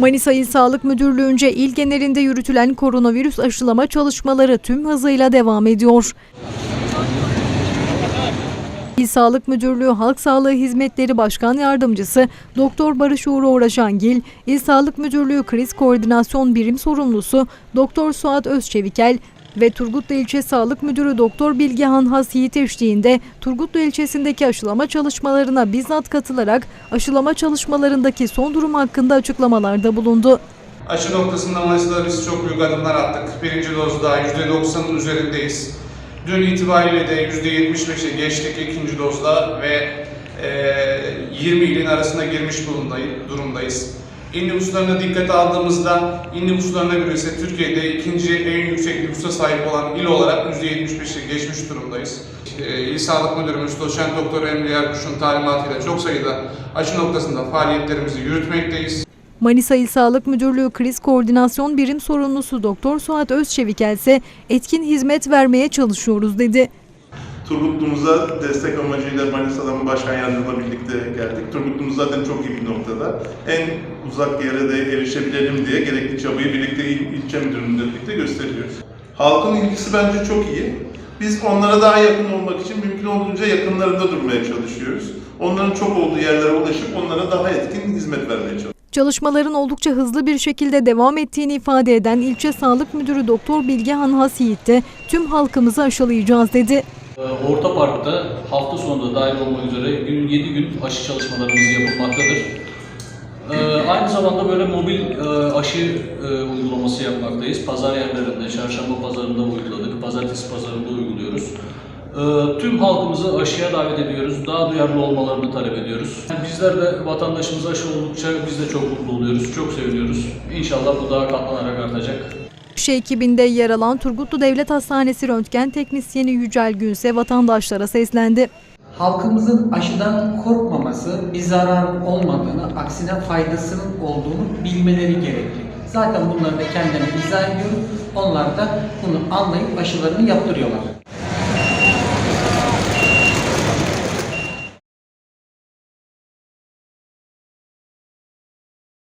Manisa İl Sağlık Müdürlüğü'nce il genelinde yürütülen koronavirüs aşılama çalışmaları tüm hızıyla devam ediyor. İl Sağlık Müdürlüğü Halk Sağlığı Hizmetleri Başkan Yardımcısı Doktor Barış Uğur Uğraşangil, İl Sağlık Müdürlüğü Kriz Koordinasyon Birim Sorumlusu Doktor Suat Özçevikel ve Turgutlu İlçe Sağlık Müdürü Doktor Bilgehan Has Yiğit eşliğinde Turgutlu ilçesindeki aşılama çalışmalarına bizzat katılarak aşılama çalışmalarındaki son durum hakkında açıklamalarda bulundu. Aşı noktasında Manisa'da biz çok büyük adımlar attık. Birinci dozda %90'ın üzerindeyiz. Dün itibariyle de %75'e geçtik ikinci dozda ve e, 20 ilin arasına girmiş durumdayız. İl nüfuslarına dikkate aldığımızda il nüfuslarına göre ise Türkiye'de ikinci en yüksek nüfusa sahip olan il olarak %75'e geçmiş durumdayız. E, İl Sağlık Müdürümüz Doçent Doktor Emre Yarkuş'un talimatıyla çok sayıda aşı noktasında faaliyetlerimizi yürütmekteyiz. Manisa İl Sağlık Müdürlüğü Kriz Koordinasyon Birim Sorumlusu Doktor Suat Özçevikel ise etkin hizmet vermeye çalışıyoruz dedi. Turgutlu'muza destek amacıyla Manisa'dan Başkan Yardımcımla birlikte geldik. Turgutlu'muz zaten çok iyi bir noktada. En uzak yere de erişebilelim diye gerekli çabayı birlikte il, ilçe müdürlüğüyle birlikte gösteriyoruz. Halkın ilgisi bence çok iyi. Biz onlara daha yakın olmak için mümkün olduğunca yakınlarında durmaya çalışıyoruz. Onların çok olduğu yerlere ulaşıp onlara daha etkin hizmet vermeye çalışıyoruz. Çalışmaların oldukça hızlı bir şekilde devam ettiğini ifade eden İlçe Sağlık Müdürü Doktor Bilgehan Has Yiğit de tüm halkımızı aşılayacağız dedi. Ee, Orta Park'ta hafta sonunda dahil olmak üzere gün 7 gün aşı çalışmalarımız yapılmaktadır. Ee, Aynı zamanda böyle mobil e, aşı e, uygulaması yapmaktayız. Pazar yerlerinde, çarşamba pazarında uyguladık, pazartesi pazarında uyguluyoruz. Ee, Tüm halkımızı aşıya davet ediyoruz, daha duyarlı olmalarını talep ediyoruz. Bizler de vatandaşımız aşı oldukça biz de çok mutlu oluyoruz, çok seviniyoruz. İnşallah bu daha katlanarak artacak. Aşı ekibinde yer alan Turgutlu Devlet Hastanesi röntgen teknisyeni Yücel Günse vatandaşlara seslendi. Halkımızın aşıdan korkmaması, bir zararın olmadığını, aksine faydasının olduğunu bilmeleri gerekli. Zaten bunları da kendilerine izah ediyorum. Onlar da bunu anlayıp aşılarını yaptırıyorlar.